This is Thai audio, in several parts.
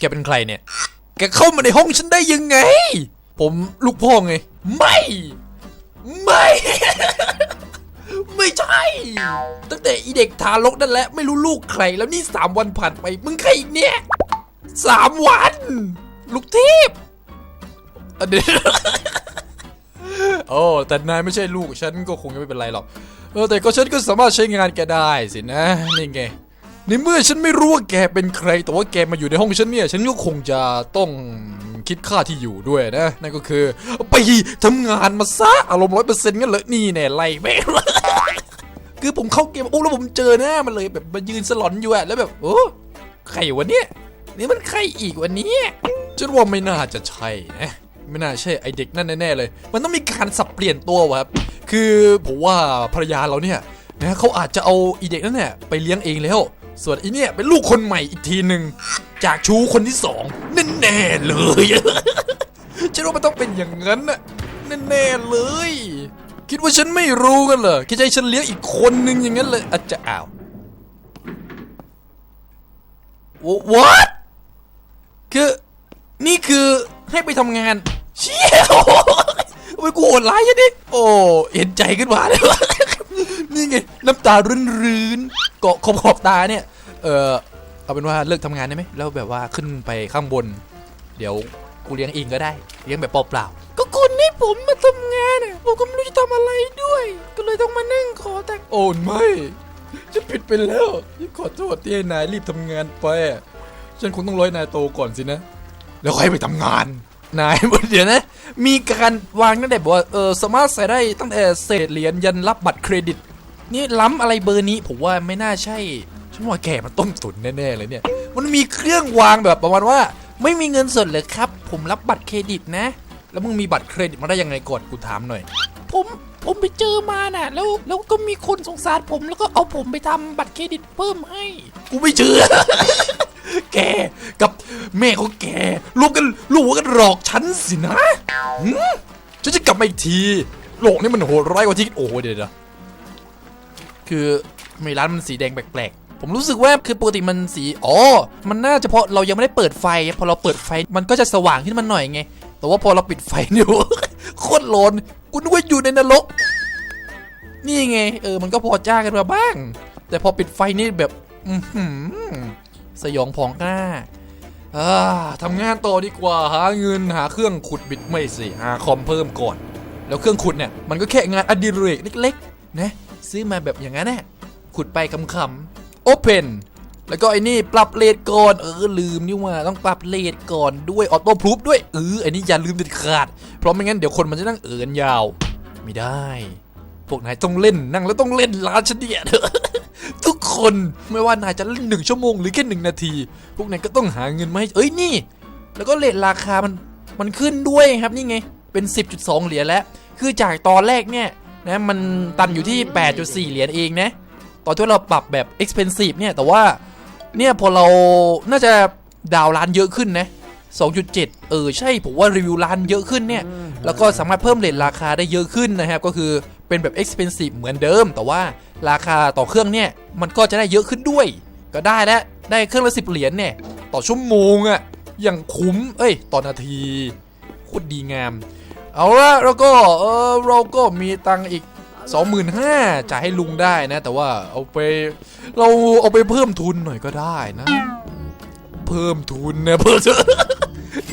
แกเป็นใครเนี่ย แกเข้ามาในห้องฉันได้ยังไง ผมลูกพ่อไง ไม่ ไม่ ไม่ใช่ ตั้งแต่อีเด็กทารกนั่นแหละ ไม่รู้ลูกใคร แล้วนี่สามวันผ่านไป มึงใครอีกเนี่ยสามวัน ลูกเทพอันเดียวโอ้แต่นายไม่ใช่ลูกฉันก็คงจะไม่เป็นไรหรอก เออแต่ก็ฉันก็สามารถใช้งานแกได้สินะ นี่ไง ในเมื่อฉันไม่รู้ว่าแกเป็นใคร แต่ว่าแกมาอยู่ในห้องฉันเนี่ย ฉันก็คงจะต้องคิดค่าที่อยู่ด้วยนะ นั่นก็คือไปทำงานมาซะอารมณ์ร้อยเปอร์เซ็นต์งั้นเลยนี่แน่ไล่แม่คือผมเข้าเกมโอ้แล้วผมเจอหน้ามันเลยแบบมายืนสลอนอยู่อะแล้วแบบโอ้ใครวะเนี่ยนี่มันใครอีกวันนี้ฉันว่าไม่น่าจะใช่นะไม่น่าใช่ไอเด็กนั่นแน่ๆเลย มันต้องมีการสับเปลี่ยนตัววะครับ คือผมว่าภรรยาเราเนี่ยนะเขาอาจจะเอาอีเด็กนั่นเนี่ยไปเลี้ยงเองแล้ว ส่วนอีเนี่ยเป็นลูกคนใหม่อีกทีหนึ่งจากชูคนที่สองแน่ๆเลยฉันว่ามันต้องเป็นอย่างนั้นน่ะแน่ๆเลย คิดว่าฉันไม่รู้กันเหรอคิดให้ฉันเลี้ยงอีกคนนึงอย่างนั้นเลยอาจจะอ้าว what คือนี่คือให้ไปทำงาน เชี่ยโอ้ยกูโหดร้ายยังดิโอ้เห็นใจขึ้นมาเลยนี่ไงน้ำตารื้น เกาะขอบขอบตาเนี่ย เออเอาเป็นว่าเลิกทำงานได้ไหมแล้วแบบว่าขึ้นไปข้างบน เดี๋ยวกูเลี้ยงเองก็ได้ เลี้ยงแบบเปล่าๆก็คุณให้ผมมาทำงานอะผมก็ไม่รู้จะทำอะไรด้วย ก็เลยต้องมานั่งขอแต่โอนไม่ฉันผิดไปแล้วขอโทษที่ให้นายรีบทำงานไปอะฉันคงต้องร้อยนายโตก่อนสินะ แล้วค่อยไปทำงานนายเดี๋ยวนะ มีการวางตั้งแต่บอกว่าเออสามารถใส่ได้ตั้งแต่เศษเหรียญยันรับบัตรเครดิต นี่ล้ำอะไรเบอร์นี้ผมว่าไม่น่าใช่ฉันว่าแกมันต้มตุ๋นแน่ๆเลยเนี่ย มันมีเครื่องวางแบบประมาณว่า ไม่มีเงินสดเลยครับ ผมรับบัตรเครดิตนะ แล้วมึงมีบัตรเครดิตมาได้ยังไงก่อนกูถามหน่อย ผมผมไปเจอมาน่ะ แล้วแล้วก็มีคนสงสารผมแล้วก็เอาผมไปทำบัตรเครดิตเพิ่มให้ กูไม่เชื่อ แกกับแม่ของแกรวมกันรู้กันหลอกฉันสินะหืมฉันจะกลับมาอีกที โลกนี้มันโหดร้ายกว่าที่คิดโอ้โหเดี๋ยวนะ คือไม่ร้านมันสีแดงแปลกๆ ผมรู้สึกว่าคือปกติมันสีอ๋อ มันน่าจะเพราะเรายังไม่ได้เปิดไฟ พอเราเปิดไฟมันก็จะสว่างขึ้นมาหน่อยไง แต่ว่าพอเราปิดไฟเนี่ยโคตรร้อนกูนึกว่าอยู่ในนรก นี่ไง เออ มันก็พอจ้ากันมาบ้าง แต่พอปิดไฟนี่แบบอืสยองพองกล้าอาทำงานต่อดีกว่าหาเงินหาเครื่องขุดบิดไม่สิหาคอมเพิ่มก่อน แล้วเครื่องขุดเนี่ยมันก็แค่งานอดิเรกเล็กๆนะ ซื้อมาแบบอย่างนั้นแหละขุดไปคำๆ Open แล้วก็ไอ้นี่ปรับเลทก่อนเออลืมนี่ว่าต้องปรับเลทก่อนด้วยออโต้พรูฟด้วยเออไอ้นี่อย่าลืมเด็ดขาด เพราะไม่งั้นเดี๋ยวคนมันจะนั่งเอินยาว ไม่ได้ พวกนายต้องเล่นนั่งแล้วต้องเล่นร้านฉันเนี่ยทุกคนไม่ว่านายจะเล่นหนึ่งชั่วโมงหรือแค่หนึ่งนาที พวกนายก็ต้องหาเงินมาให้เอ้ยนี่ แล้วก็เลทราคามันมันขึ้นด้วยครับนี่ไงเป็น 10.2 เหรียญแล้ว คือจากตอนแรกเนี่ย นะมันตันอยู่ที่ 8.4 เหรียญเองนะตอนที่เราปรับแบบ expensive เนี่ยแต่ว่าเนี่ยพอเราน่าจะดาวร้านเยอะขึ้นนะ 2.7 เออใช่ผมว่ารีวิวร้านเยอะขึ้นเนี่ย แล้วก็สามารถเพิ่มเลทราคาได้เยอะขึ้นนะครับ ก็คือเป็นแบบ expensive เหมือนเดิม แต่ว่าราคาต่อเครื่องเนี่ย มันก็จะได้เยอะขึ้นด้วย ก็ได้แล้วได้เครื่องละ 10 เหรียญเนี่ย ต่อชั่วโมงอะ่ะอย่างคุ้ม เอ้ยต่อนาทีโคตรดีงาม เอาละแล้วก็เออเราก็มีตังอีก 25,000จ่ายให้ลุงได้นะ แต่ว่าเอาไปเราเอาไปเพิ่มทุนหน่อยก็ได้นะ เพิ่มทุนนะเพิ่ม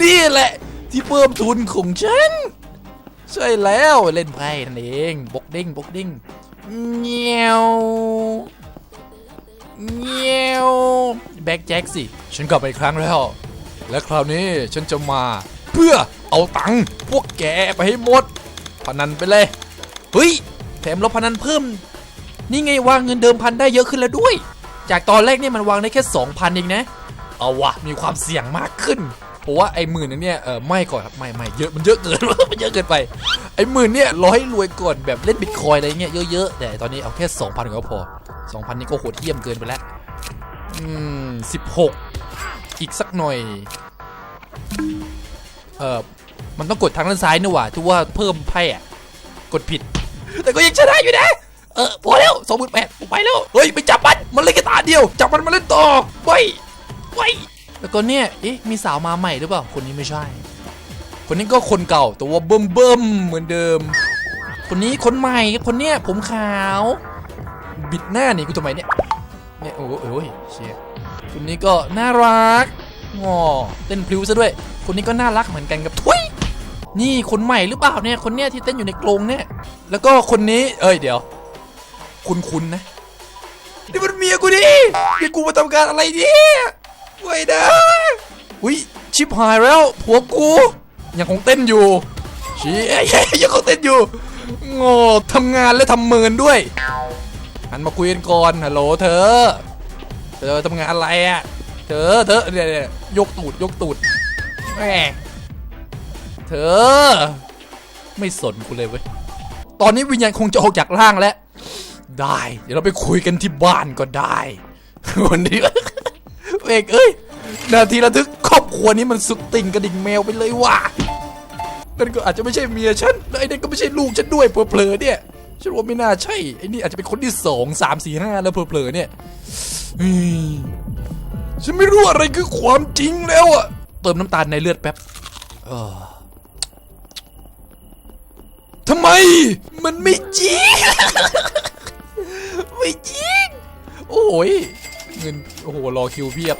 นี่แหละ ที่เพิ่มทุนของฉันใช่แล้วเล่นไพ่นั่นเองบกเด้งบกเด้งเงี้ยวเงี้ยวแบ็กแจ็คสิ ฉันกลับมาอีกครั้งแล้ว และคราวนี้ฉันจะมาเพื่อ เอาตังค์พวกแกไปให้หมด พนันไปเลยเฮ้ยแถมเราพนันเพิ่ม นี่ไงวางเงินเดิมพันได้เยอะขึ้นแล้วด้วย จากตอนแรกเนี่ยมันวางได้แค่ 2,000เองนะ เอาวะมีความเสี่ยงมากขึ้นเพราะว่าไอ้หมื่นเนี่ยเออไม่ก่อนครับไม่ไม่เยอะมันเยอะเกินมันเยอะเกินไปไอ้หมื่นเนี่ยรอให้รวยก่อนแบบเล่นบิตคอยอะไรเงี้ยเยอะๆแต่ตอนนี้เอาแค่2,000ก็พอ2,000นี่ก็โหดเยี่ยมเกินไปแล้วอืม16อีกสักหน่อยเออ มันต้องกดทางด้านซ้ายนี่หว่าที่ว่าเพิ่มไพ่อะกดผิด แต่ก็ยังชนะอยู่นะ เออพอแล้วสองหมื่นแปดไปแล้ว เฮ้ยไปจับมัน มันเล่นแค่ตาเดียว จับมันมาเล่นต่อไปไปแล้วก็เนี่ยเอ๊ะมีสาวมาใหม่หรือเปล่า คนนี้ไม่ใช่ คนนี้ก็คนเก่าแต่ว่าเบิ่มเบิ่มเหมือนเดิม คนนี้คนใหม่คนเนี้ยผมขาว บิดหน้านี่กูทำไมเนี่ยเนี่ยโอ้โหโอ้ยเชียคนนี้ก็น่ารักงอเต้นพลิ้วซะด้วย คนนี้ก็น่ารักเหมือนกันกับทุย นี่คนใหม่หรือเปล่าเนี่ยคนเนี้ยที่เต้นอยู่ในกรงเนี่ย แล้วก็คนนี้เอ้ยเดี๋ยว คุณคุณนะนี่มันเมียกูดิเมียกูมาทำการอะไรเนี่ยไม่ได้อุ้ยชิบหายแล้วผัวกูยังคงเต้นอยู่เชี้ยังคงเต้นอยู่โง่ทำงานและทำเมินด้วยหันมาคุยกันก่อนฮัลโหลเธอ เธอทำงานอะไรอะ เธอเธอเนี่ยเนี่ยยกตูดยกตูดแหม เธอ ไม่สนกูเลยเว้ย ตอนนี้วิญญาณคงจะออกจากร่างแล้ว ได้ เดี๋ยวเราไปคุยกันที่บ้านก็ได้ วันนี้เอกเอ้ย นาทีระทึกครอบครัวนี้มันสุดติ่งกระดิ่งแมวไปเลยว่ะนั่นก็อาจจะไม่ใช่เมียฉัน และไอ้นั่นก็ไม่ใช่ลูกฉันด้วยเผลอๆเนี่ยฉันว่าไม่น่าใช่ ไอ้นี่อาจจะเป็นคนที่สองสามสี่ห้าแล้วเผลอๆเนี่ยเฮ้ยฉันไม่รู้อะไรคือความจริงแล้วอะเติมน้ำตาลในเลือดแป๊บ เออ ทำไม มันไม่จริง ไม่จริง โอ้ย เงิน โอ้โห รอคิวเพียบ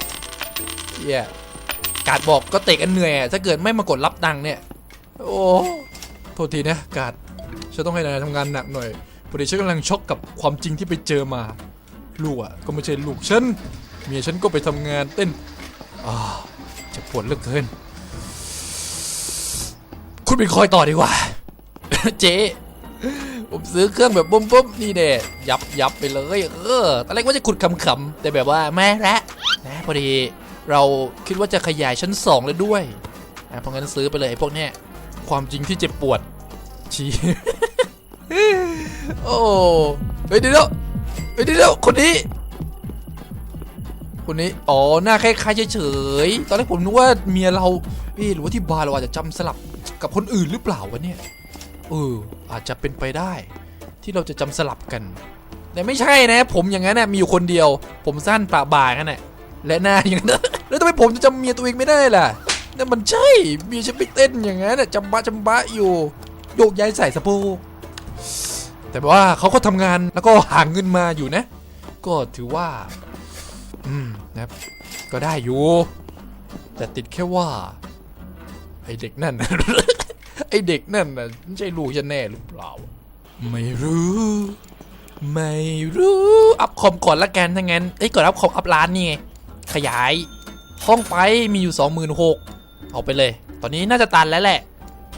เฮียกาดบอกก็เตะกันเหนื่อยถ้าเกิดไม่มากดรับตังค์เนี่ย โอ้โทษทีนะ กาดฉันต้องให้นายทำงานหนักหน่อยพอดีฉันกำลังช็อกกับความจริงที่ไปเจอมา ลูกอะ ก็ไม่ใช่ลูกฉัน เมียฉันก็ไปทำงานเต้นอ่าจะปวดเหลือเกิน คุณไปคอยต่อดีกว่า เจ๊ผมซื้อเครื่องแบบบุ้มบุ้มๆนี่เด็ยับยับไปเลยเออตอนแรกว่าจะขุดขำๆแต่แบบว่าแม่ละนะพอดีเราคิดว่าจะขยายชั้นสองแล้วด้วยนะเพราะงั้นซื้อไปเลยไอ้พวกเนี้ยความจริงที่เจ็บปวดชี้โอ้เฮ้ยเดี๋ยวเฮ้ยเดี๋ยวคนนี้ คนนี้อ๋อหน้าคล้ายๆเฉยๆตอนแรกผมนึกว่าเมียเราเอ๊หรือว่าที่บาร์เราอาจจะจำสลับกับคนอื่นหรือเปล่าวะเนี่ย เอออาจจะเป็นไปได้ที่เราจะจำสลับกัน แต่ไม่ใช่นะ ผมอย่างนั้นนะมีอยู่คนเดียว ผมสั้นปะบ่ากันน่ะและหน้าอย่างนั้นแล้วทำไมผมจะจำเมียตัวเองไม่ได้ล่ะนั่นมันใช่เมียฉันไปเต้นอย่างนั้นนะจำบะจำบะอยู่โยกย้ายใส่สะโพกแต่ว่าเขาก็ทำงานแล้วก็หาเงินมาอยู่นะ ก็ถือว่า อืมนะครับก็ได้อยู่ แต่ติดแค่ว่าไอเด็กนั่น ไอเด็กนั่นน่ะไม่ใช่ลูกฉันแน่หรือเปล่า ไม่รู้ ไม่รู้ อัพคอมก่อนละกันถ้างั้นเอ้ก่อนอัพคอมอัพร้านนี่ไงขยาย ห้องไปมีอยู่ 26,000เอาไปเลย ตอนนี้น่าจะตันแล้วแหละ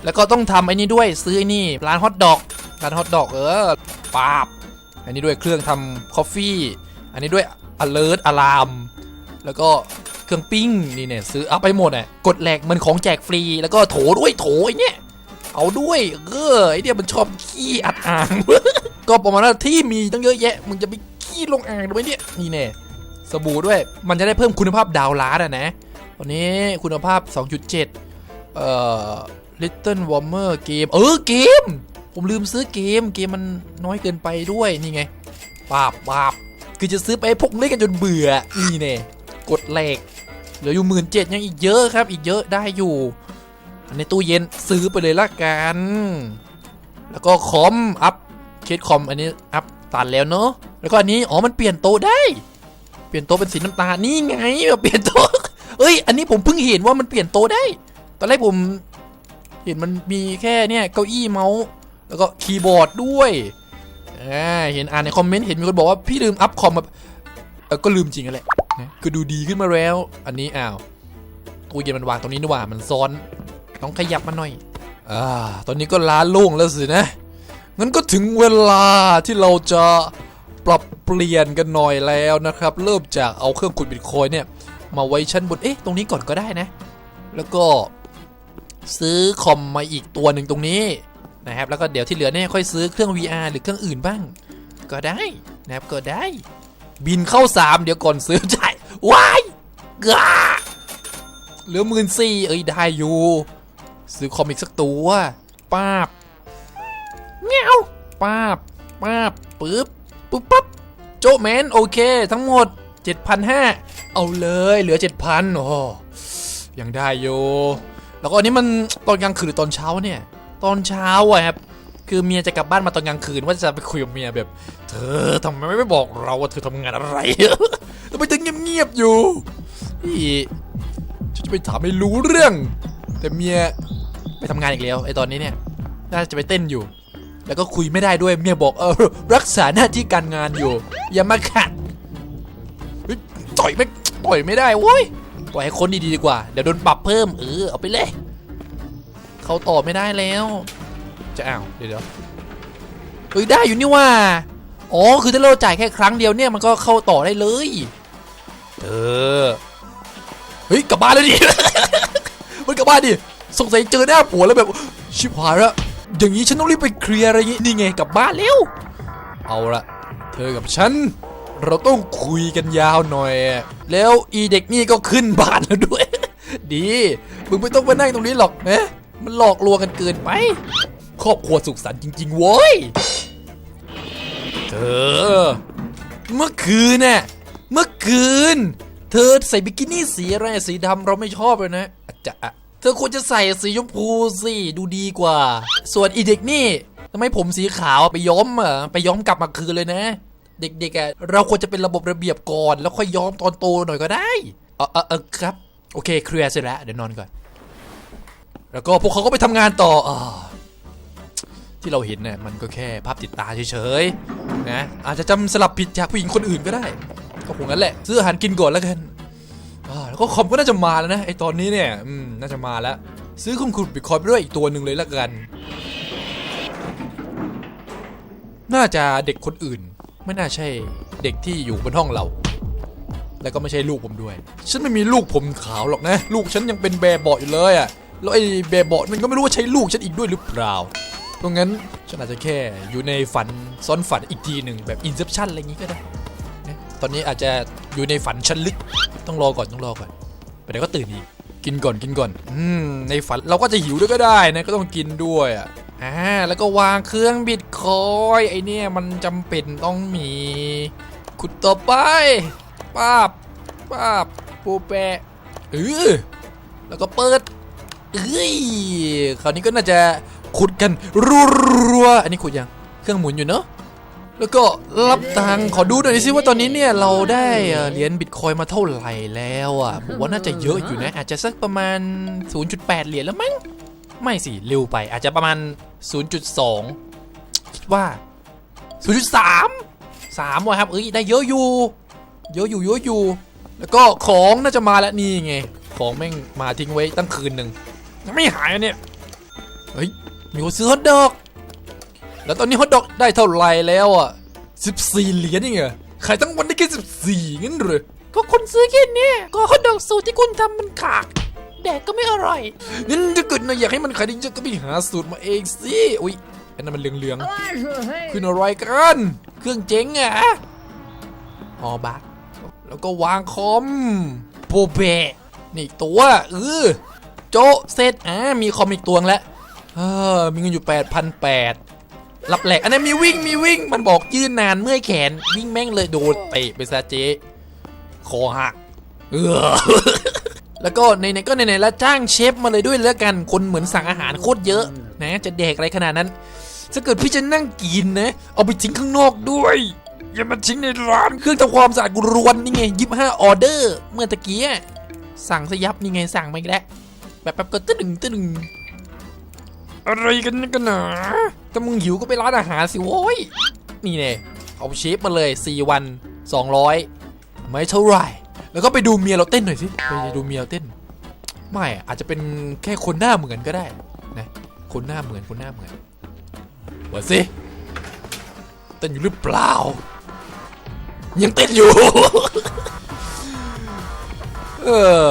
แล้วก็ต้องทำไอ้นี่ด้วยซื้อไอ้นี่ร้านฮอทดอกร้านฮอทดอกเออปาบ อันนี้ด้วยเครื่องทำคอฟฟี่ อันนี้ด้วย alert alarm แล้วก็เครื่องปิ้งนี่เนี่ยซื้อเอาไปหมดอะกดแหลกมันของแจกฟรี แล้วก็โถด้วยโถไอ้เนี่ย เอาด้วย เออไอเนี่ยมันชอบขี้อัดอ่างก็ประมาณว่าที่มีตั้งเยอะแยะ มึงจะไปขี้ลงอ่างทำไมเนี่ยนี่แน่สบู่ด้วยมันจะได้เพิ่มคุณภาพดาวล้านอะนะวันนี้คุณภาพ 2.7 เอ่อ Little Warmer เกม เออเกม ผมลืมซื้อเกม เกมมันน้อยเกินไปด้วยนี่ไงปาบปาบคือจะซื้อไปพกเล่นกันจนเบื่อนี่แน่กดแหลกเหลืออยู่หมื่นเจ็ดยังอีกเยอะครับ อีกเยอะได้อยู่ ในตู้เย็นซื้อไปเลยละกัน แล้วก็คอมอัพเคสคอมอันนี้อัพตันแล้วเนอะแล้วก็อันนี้อ๋อมันเปลี่ยนโต๊ะได้ เปลี่ยนโต๊ะเป็นสีน้ำตาลนี่ไงแบบเปลี่ยนโต๊ะเอ้ย อันนี้ผมเพิ่งเห็นว่ามันเปลี่ยนโต๊ะได้ ตอนแรกผมเห็นมันมีแค่เนี่ยเก้าอี้เมาส์แล้วก็คีย์บอร์ดด้วยเห็นอ่านในคอมเมนต์เห็นมีคนบอกว่าพี่ลืมอัพคอมแบบก็ลืมจริงนั่นแหละนะก็ดูดีขึ้นมาแล้ว อันนี้อ้าวตู้เย็นมันวางตรงนี้นี่หว่ามันซ้อน ต้องขยับมาหน่อยอ่าตอนนี้ก็ล้าโล่งแล้วสินะงั้นก็ถึงเวลาที่เราจะปรับเปลี่ยนกันหน่อยแล้วนะครับ เริ่มจากเอาเครื่องขุดบิตคอยเนี่ย มาไว้ชั้นบนเอ๊ะตรงนี้ก่อนก็ได้นะ แล้วก็ซื้อคอมมาอีกตัวหนึ่งตรงนี้นะครับ แล้วก็เดี๋ยวที่เหลือเนี่ยค่อยซื้อเครื่อง VR หรือเครื่องอื่นบ้าง ก็ได้นะครับก็ได้ บินเข้า 3 เดี๋ยวก่อนซื้อจ่ายว้ายกาเหลือหมื่นสี่เอ้ยได้อยู่ ซื้อคอมิกสักตัวป้าบเงี้ยวป้าบป้าบปึ๊บปึ๊บปั๊บโจแมนโอเค ทั้งหมด 7,500 เอาเลยเหลือเจ็ดพันโอ้ยังได้อยู่แล้วก็อันนี้มันตอนกลางคืนหรือตอนเช้าเนี่ย ตอนเช้าอะครับคือเมียจะกลับบ้านมาตอนกลางคืนว่าจะไปคุยกับเมียแบบ เธอทำไมไม่บอกเราว่าเธอทำงานอะไรทำไมถึงเงียบๆอยู่นี่ฉันจะไปถามให้รู้เรื่อง แต่เมียไปทำงานอีกแล้วไอตอนนี้เนี่ย น่าจะไปเต้นอยู่ แล้วก็คุยไม่ได้ด้วยเมียบอกเออรักษาหน้าที่การงานอยู่ อย่ามาขัดต่อยไม่ต่อยไม่ได้โว้ยปล่อยให้คนดีๆดีกว่า เดี๋ยวโดนปรับเพิ่มเออเอาไปเลยเขาต่อไม่ได้แล้ว จะอ้าวเดี๋ยวเดี๋ยวเฮ้ยได้อยู่นี่ว่าอ๋อคือถ้าเราจ่ายแค่ครั้งเดียวเนี่ยมันก็เข้าต่อได้เลย เออ เฮ้ยกลับบ้านแล้วดิ มันกลับบ้านดิสงสัยเจอหน้าผัวแล้วแบบชิบหายแล้วอย่างนี้ฉันต้องรีบไปเคลียร์อะไรงี้นี่ไงกลับบ้านเร็วเอาละเธอกับฉัน เราต้องคุยกันยาวหน่อย แล้วอีเด็กนี่ก็ขึ้นบ้านแล้วด้วย ดีมึงไม่ต้องมานั่งตรงนี้หรอกนะมันหลอกลวงกันเกินไปครอบครัวสุขสันต์จริง ๆ โว้ย เธอ เมื่อคืนน่ะ เมื่อคืน เธอใส่บิกินี่สีอะไรสีดำเราไม่ชอบเลยนะ จะเธอควรจะใส่สีชมพูสิดูดีกว่า ส่วนอีเด็กนี่ทำไมผมสีขาวไปย้อมเหรอไปย้อมกลับมาคืนเลยนะ เด็กๆอะเราควรจะเป็นระบบระเบียบก่อน แล้วค่อยย้อมตอนโตหน่อยก็ได้เออเออเออครับ โอเคเคลียร์เสร็จแล้วเดี๋ยวนอนก่อน แล้วก็พวกเขาก็ไปทำงานต่ออที่เราเห็นเนี่ยมันก็แค่ภาพติดตาเฉยๆนะอาจจะจำสลับผิดจากผู้หญิงคนอื่นก็ได้ ก็คงงั้นแหละ ซื้ออาหารกินก่อนแล้วกัน แล้วก็คอมก็น่าจะมาแล้วนะไอตอนนี้เนี่ยอืมน่าจะมาแล้ว ซื้อคุณคุณบิตคอยไปด้วยอีกตัวหนึ่งเลยล้วกัน น่าจะเด็กคนอื่น ไม่น่าใช่เด็กที่อยู่บนห้องเรา แล้วก็ไม่ใช่ลูกผมด้วย ฉันไม่มีลูกผมขาวหรอกนะ ลูกฉันยังเป็นแบเบาะอยู่เลยอะ่ะแล้วไอ้แบเบาะมันก็ไม่รู้ว่าใช่ลูกฉันอีกด้วยหรือเปล่าเพราะงั้นฉันอาจจะแค่อยู่ในฝันซ้อนฝันอีกทีหนึ่งแบบอินเซ t ชันอะไรอย่างงี้ก็ได้ตอนนี้อาจจะอยู่ในฝันชั้นลึก ต้องรอก่อนต้องรอก่อนไปเดี๋ยวก็ตื่นอีกกินก่อนกินก่อน อืมในฝันเราก็จะหิวด้วยก็ได้นะก็ต้องกินด้วยอะอ่าแล้วก็วางเครื่องบิดคอยไอเนี่ยมันจำเป็นต้องมีขุดต่อไปป้าบป้าบปูแปะเออแล้วก็เปิดเอ้ยคราวนี้ก็น่าจะขุดกันรัวๆอันนี้ขุดยัง เครื่องหมุนอยู่เนอะ แล้วก็รับตังค์ขอดูหน่อยสิว่าตอนนี้เนี่ยเราได้เหรียญบิตคอยมาเท่าไหร่แล้วอะผมว่าน่าจะเยอะอยู่นะ อาจจะสักประมาณ 0.8 เหรียญแล้วมั้งไม่สิเร็วไปอาจจะประมาณ 0.2 คิดว่า 0.3 3ว่ะครับเอ้ยได้เยอะอยู่ เยอะอยู่เยอะอยู่ แล้วก็ของน่าจะมาแล้วนี่ไง ของแม่งมาทิ้งไว้ตั้งคืนหนึ่งยังไม่หายอะเนี่ยเฮ้ยมีคนซื้อฮอทดอก แล้วตอนนี้ฮอทดอกได้เท่าไหร่แล้วอะ14 เหรียญนี่ไงขายทั้งวันได้แค่14งั้นเหรอก็คนซื้อแค่เนี้ยก็ฮอทดอกสูตรที่คุณทำมันขากแดกก็ไม่อร่อยงั้นถ้าเกิดนายอยากให้มันขายดีจะก็ไปหาสูตรมาเองสิอุ้ยอันนั้นมันเหลืองๆขึ้นอะไรกันเครื่องเจ๊งอะอ๋อบักแล้วก็วางคอมโปเบะนี่อีกตัวเออโจะเซตอ่ามีคอมอีกตัวแล้วเออมีเงินอยู่ 8,800 รับแหลกอันนั้มีวิ่งมีวิ่งมันบอกยืนนานเมื่อยแขนวิ่งแม่งเลยโดนเตะไปซะเจ๊คอหักเออแล้วก็ในๆก็ในๆแล้วจ้างเชฟมาเลยด้วยแล้วกันคนเหมือนสั่งอาหารโคตรเยอะนะจะแดกอะไรขนาดนั้นถ้าเกิดพี่จะนั่งกินนะ เอาไปทิ้งข้างนอกด้วย อย่ามาทิ้งในร้านเครื่องทำความสะอาดกูรวนนี่ไงยิบห้าออเดอร์ เมื่อตะกี้สั่งสยับนี่ไงสั่งมาอีกแล้วแบบแบบก็ตึ้งตึ้ง อะไรกันนักกันหนาถ้ามึงหิวก็ไปร้านอาหารสิโว้ย นี่เนี่ยเอาเชฟมาเลย 4 วัน 200 ไม่เท่าไหร่ แล้วก็ไปดูเมียเราเต้นหน่อยสิ ไปดูเมียเราเต้น ไม่อาจจะเป็นแค่คนหน้าเหมือนก็ได้นะ คนหน้าเหมือนคนหน้าเหมือนว่าสิเต้นอยู่หรือเปล่า ยังเต้นอยู่ เออ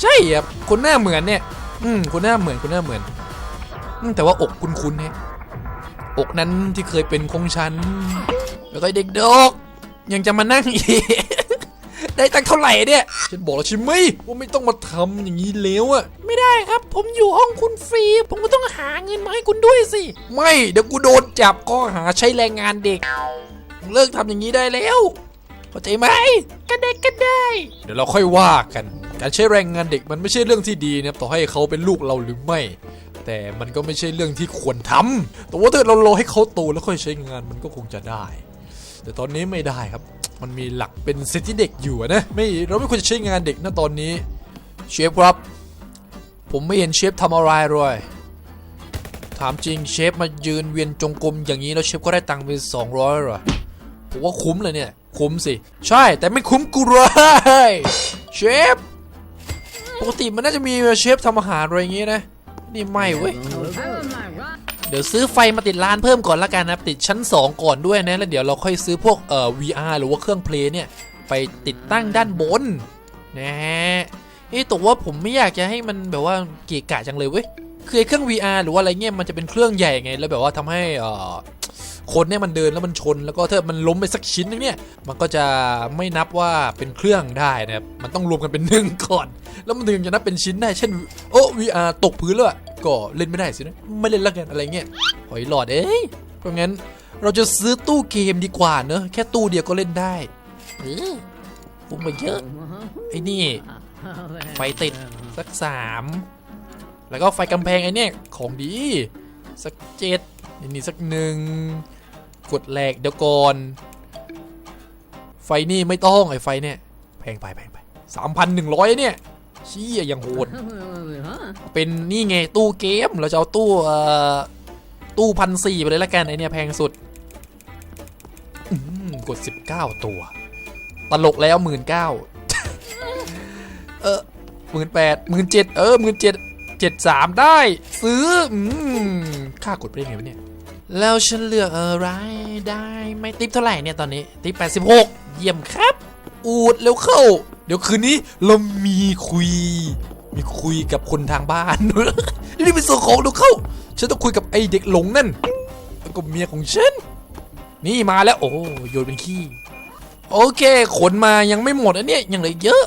ใช่ครับคนหน้าเหมือนเนี่ย อืมคนหน้าเหมือนคนหน้าเหมือน แต่ว่าอกคุ้นๆเนี่ยอกนั้นที่เคยเป็นของฉัน แล้วก็ไอ้เด็กดอกยังจะมานั่งอีกได้ตังค์เท่าไหร่เนี่ย ฉันบอกแล้วใช่ไหมว่าไม่ต้องมาทำอย่างนี้แล้วอะไม่ได้ครับ ผมอยู่ห้องคุณฟรี ผมก็ต้องหาเงินมาให้คุณด้วยสิ ไม่เดี๋ยวกูโดนจับข้อหาใช้แรงงานเด็ก เลิกทำอย่างนี้ได้แล้ว เข้าใจไหมก็ได้ก็ได้ เดี๋ยวเราค่อยว่ากัน การใช้แรงงานเด็กมันไม่ใช่เรื่องที่ดีนะครับต่อให้เขาเป็นลูกเราหรือไม่ แต่มันก็ไม่ใช่เรื่องที่ควรทำแต่ว่าถ้าเรารอให้เขาโตแล้วค่อยใช้งานมันก็คงจะได้ แต่ตอนนี้ไม่ได้ครับ มันมีหลักเป็นสิทธิเด็กอยู่นะไม่เราไม่ควรจะใช้งานเด็กนะตอนนี้เชฟครับ ผมไม่เห็นเชฟทำอะไรเลยถามจริงเชฟมายืนเวียนจงกรมอย่างนี้แล้วเชฟก็ได้ตังค์ไปสองร้อยเหรอผมว่าคุ้มเลยเนี่ย คุ้มสิ ใช่แต่ไม่คุ้มกูเลยเชฟ ปกติมันน่าจะมีเชฟทำอาหารอะไรอย่างงี้นะ นี่ไม่เว้ย เดี๋ยวซื้อไฟมาติดร้านเพิ่มก่อนละกันนะติดชั้น 2 ก่อนด้วยนะ แล้วเดี๋ยวเราค่อยซื้อพวกเอ่อ VR หรือว่าเครื่องเพลย์เนี่ย ไปติดตั้งด้านบนนะฮะเอ้แต่ว่าผมไม่อยากจะให้มันแบบว่าเกะกะจังเลยเว้ยคือไอ้เครื่อง VR หรือว่าอะไรเงี้ยมันจะเป็นเครื่องใหญ่ไง แล้วแบบว่าทำให้เอ่อคนเนี่ยมันเดินแล้วมันชนแล้วก็ถ้ามันล้มไปสักชิ้นนึงเนี่ยมันก็จะไม่นับว่าเป็นเครื่องได้นะครับมันต้องรวมกันเป็นหนึ่งก่อน แล้วมันถึงจะนับเป็นชิ้นได้เช่น โอ้ VR ตกพื้นแล้วอะ ก็เล่นไม่ได้สินะ ไม่เล่นละกันอะไรเงี้ยหอยหลอดเอ้ยเพราะงั้นเราจะซื้อตู้เกมดีกว่าเนอะแค่ตู้เดียวก็เล่นได้ฟุ้งไปเยอะไอ้นี่ ไฟติดสักสามแล้วก็ไฟกำแพงไอ้นี่ของดี สักเจ็ดอันนี้สักหนึ่งกดแหลกเดี๋ยวก่อน ไฟนี่ไม่ต้องไอ้ไฟเนี่ยแพงไปแพงไปสามพันหนึ่งร้อยเนี่ย เชี่ยยังโหด เป็นนี่ไงตู้เกม เราจะเอาตู้เอ่อตู้พันสี่ไปเลยละกันไอเนี่ยแพงสุดอืมกด 19 ตัว ตลกแล้วหมื่นเก้าเออหมื่นแปดหมื่นเจ็ดเออหมื่นเจ็ดเจ็ดสามได้ ซื้ออืมค่ากดไปได้ไงวะเนี่ย แล้วฉันเลือกอะไรได้ไม่ติปเท่าไหร่เนี่ยตอนนี้ ติป86เยี่ยมครับ อูดเร็วเข้า เดี๋ยวคืนนี้เรามีคุย มีคุยกับคนทางบ้านนี่เป็นส่วนของเดี๋ยวเข้า ฉันต้องคุยกับไอเด็กหลงนั่นแล้วก็เมียของฉัน นี่มาแล้ว โอ้โยนเป็นขี้ โอเค ขนมายังไม่หมดอันเนี้ยยังเหลือเยอะ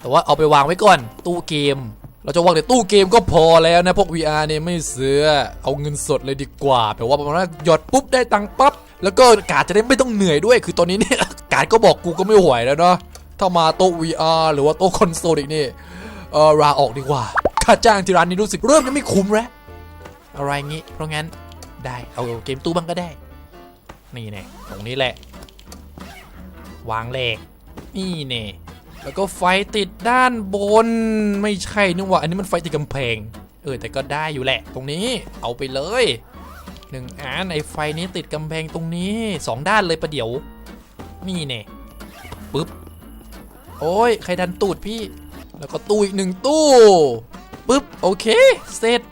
แต่ว่าเอาไปวางไว้ก่อน ตู้เกม เราจะวางแต่ตู้เกมก็พอแล้วนะพวก VR เนี่ยไม่เสือเอาเงินสดเลยดีกว่าแบบว่าประมาณว่าหยอดปุ๊บได้ตังค์ปั๊บ แล้วก็การดจะได้ไม่ต้องเหนื่อยด้วย คือตอนนี้เนี่ยการดก็บอกกูก็ไม่ไหวแล้วเนาะถ้ามาโต๊ะ VR หรือว่าโต๊ะคอนโซลอีกนี่เออลาออกดีกว่าค่าจ้างที่ร้านนี้รู้สึกเริ่มจะไม่คุ้มแล้วอะไรงี้เพราะงั้นได้เอาเกมตู้บ้างก็ได้ นี่แน่ตรงนี้แหละ วางเหล็กนี่เน่แล้วก็ไฟติดด้านบนไม่ใช่นึกว่า อันนี้มันไฟติดกำแพง เออแต่ก็ได้อยู่แหละ ตรงนี้เอาไปเลย หนึ่งอันไอไฟนี้ติดกำแพงตรงนี้สองด้านเลยประเดี๋ยว นี่เนี่ยปึ๊บ โอ้ย ใครดันตูดพี่ แล้วก็ตู้อีกหนึ่งตู้ปึ๊บ โอเค เสร็จ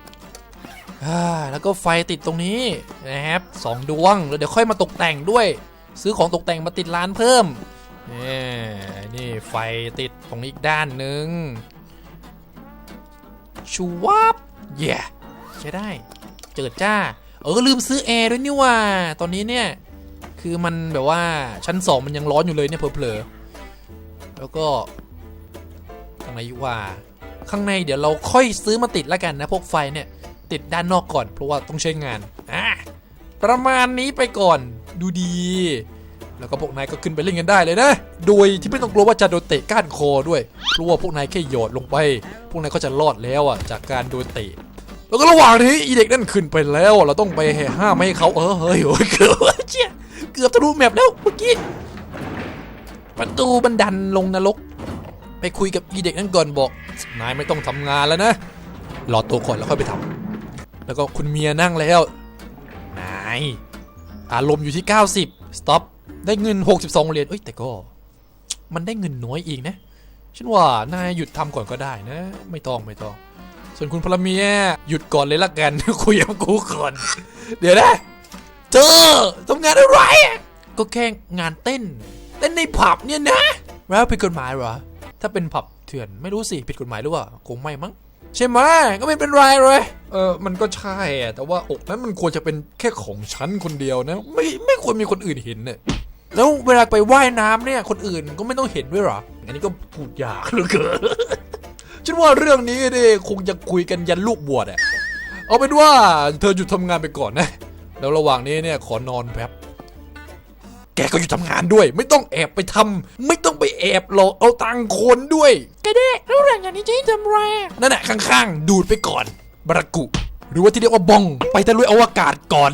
แล้วก็ไฟติดตรงนี้นะครับสองดวง แล้วเดี๋ยวค่อยมาตกแต่งด้วย ซื้อของตกแต่งมาติดร้านเพิ่ม นี่นี่ไฟติดตรงนี้อีกด้านหนึ่งชูวับเย่ใช้ได้ เจิดจ้า เออลืมซื้อแอร์ด้วยนี่ว่า ตอนนี้เนี่ย คือมันแบบว่าชั้นสองมันยังร้อนอยู่เลยเนี่ยเผลอๆแล้วก็ข้างในว่า ข้างในเดี๋ยวเราค่อยซื้อมาติดแล้วกันนะพวกไฟเนี่ย ติดด้านนอกก่อน เพราะว่าต้องใช้งานอะประมาณนี้ไปก่อนดูดี แล้วก็พวกนายก็ขึ้นไปเล่นกันได้เลยนะ โดยที่ไม่ต้องกลัวว่าจะโดนเตะก้านคอด้วยเพราะว่าพวกนายแค่โยดลงไป พวกนายก็จะรอดแล้วอะจากการโดนเตะ แล้วก็ระหว่างที่อีเด็กนั่นขึ้นไปแล้ว เราต้องไปแห่ห้ามให้เขาเออเฮ้ยโอ้ยเกือบเชี่ยเกือบทะลุแมปแล้วเมื่อกี้ประตูบันดันลงนรก ไปคุยกับอีเด็กนั่นก่อนบอกนายไม่ต้องทำงานแล้วนะรอตัวก่อนแล้วค่อยไปทำแล้วก็คุณเมียนั่งแล้วนายอารมณ์อยู่ที่ 90 stop ได้เงิน 62เหรียญเอ้ยแต่ก็ มันได้เงินน้อยอีกนะฉันว่านายหยุดทำก่อนก็ได้นะ ไม่ต้องไม่ต้อง ส่วนคุณพลเมียหยุดก่อนเลยละกัน คุยกับกูก่อน เดี๋ยวนะเธอทำงานอะไร ก็แค่งานเต้น เต้นในผับเนี่ยนะ แล้วผิดกฎหมายเหรอ ถ้าเป็นผับเถื่อนไม่รู้สิผิดกฎหมายหรือเปล่าคงไม่มั้งใช่ไหมก็ไม่เป็นไรเลย เออมันก็ใช่อะแต่ว่าอกนั้นมันควรจะเป็นแค่ของฉันคนเดียวนะ ไม่ไม่ควรมีคนอื่นเห็นเนี่ยแล้วเวลาไปว่ายน้ำเนี่ยคนอื่นก็ไม่ต้องเห็นด้วยหรอ อันนี้ก็พูดยากเหลือเกิน ฉันว่าเรื่องนี้เนี่ยคงจะคุยกันยันลูกบวชอะเอาเป็นว่าเธอหยุดทำงานไปก่อนนะ แล้วระหว่างนี้เนี่ยขอนอนแป๊บแกก็อยู่ทำงานด้วย ไม่ต้องแอบไปทำไม่ต้องไปแอบหลอกเอาตังค์คนด้วยก็ได้แล้วหลังจากนี้จะให้ทำอะไรอะนั่นแหละข้างๆ ดูดไปก่อนบารากุ หรือว่าที่เรียกว่าบอง ไปตะลุยอวกาศก่อน